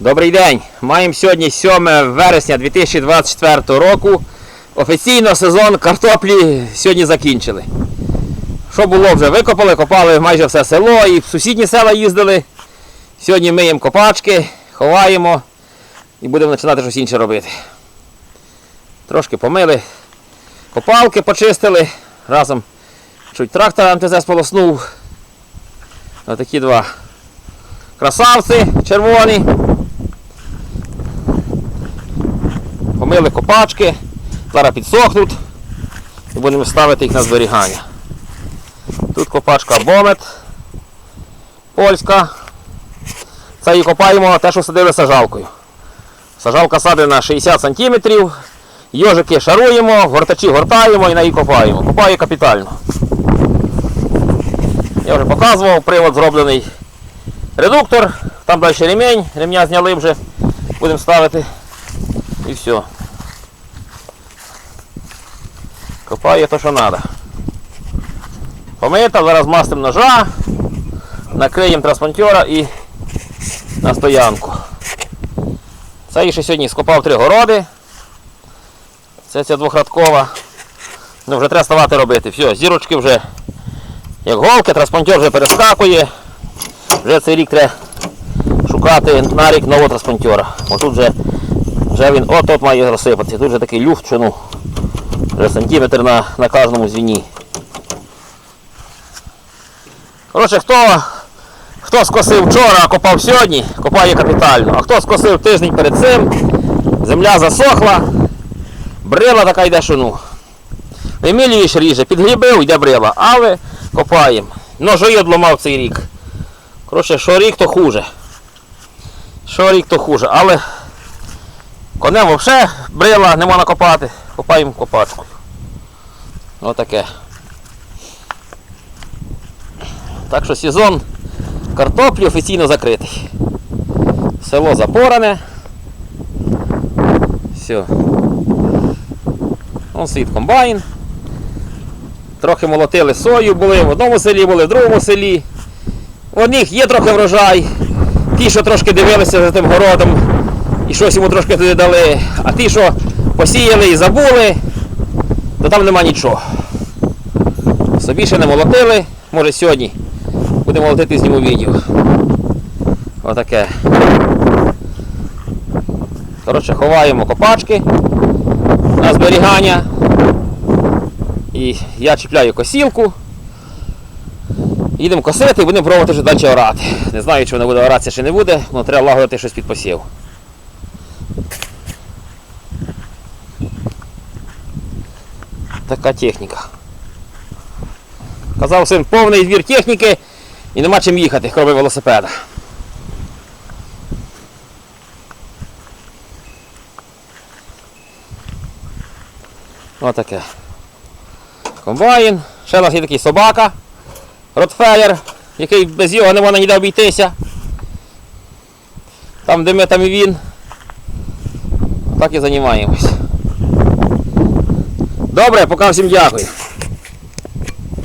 Добрий день! Маємо сьогодні 7 вересня 2024 року. Офіційно сезон картоплі сьогодні закінчили. Що було вже? Викопали, копали майже все село і в сусідні села їздили. Сьогодні миємо копачки, ховаємо і будемо починати щось інше робити. Трошки помили, копалки почистили, разом чуть трактор МТЗ сполоснув. Отакі два красавці червоні. Помили копачки, зараз підсохнуть і будемо ставити їх на зберігання. Тут копачка Бомет польська. Це її копаємо те, що садили сажалкою. Сажалка садена 60 см, йожики шаруємо, гортачі гортаємо і на її копаємо. Копаю капітально. Я вже показував, привод зроблений редуктор, там далі ремінь, ремня зняли вже, будемо ставити і все. Копаю те, що треба. Помита, зараз мастимо ножа, накриємо транспортера і на стоянку. Це я ще сьогодні скопав три городи. Це ця двохрадкова. Ну вже треба ставати робити. Все, зірочки вже як голки, транспортер вже перескакує. Вже цей рік треба шукати на рік нового транспортера. Бо тут вже, вже він от-от має розсипатися. Тут вже такий люфт, що ну, вже сантиметр на, на кожному звіні. Коротше, хто, хто скосив вчора, а копав сьогодні, копає капітально. А хто скосив тиждень перед цим, земля засохла, брила така йде, що ну. Емілієш ріже, підглібив, йде брила, але копаємо. Ножою одламав цей рік. Коротше, що рік, то хуже. Що рік, то хуже. Але конем взагалі брила не можна копати. Копаємо копачкою. Отаке. Так що сезон картоплі офіційно закритий. Село запоране. Все. Вон стоїть комбайн. Трохи молотили сою були, в одному селі були, в другому селі. У одних є трохи врожай. Ті, що трошки дивилися за тим городом і щось йому трошки туди дали. А ті, що посіяли і забули, то там нема нічого. Собі ще не молотили, може сьогодні будемо молотити зніму відео. Отаке. Коротше, ховаємо копачки на зберігання. І я чіпляю косілку. Їдемо косити і будемо пробувати вже далі орати. Не знаю, чи вона буде оратися, чи не буде, але треба лагодити щось під посів. Така техніка. Казав син, повний двір техніки і нема чим їхати, кроме велосипеда. Отаке. Комбайн. Ще у нас є такий собака. Ротфеллер, який без його не можна ніде обійтися. Там, де ми, там і він. Так і займаємось. Добре, пока всім дякую.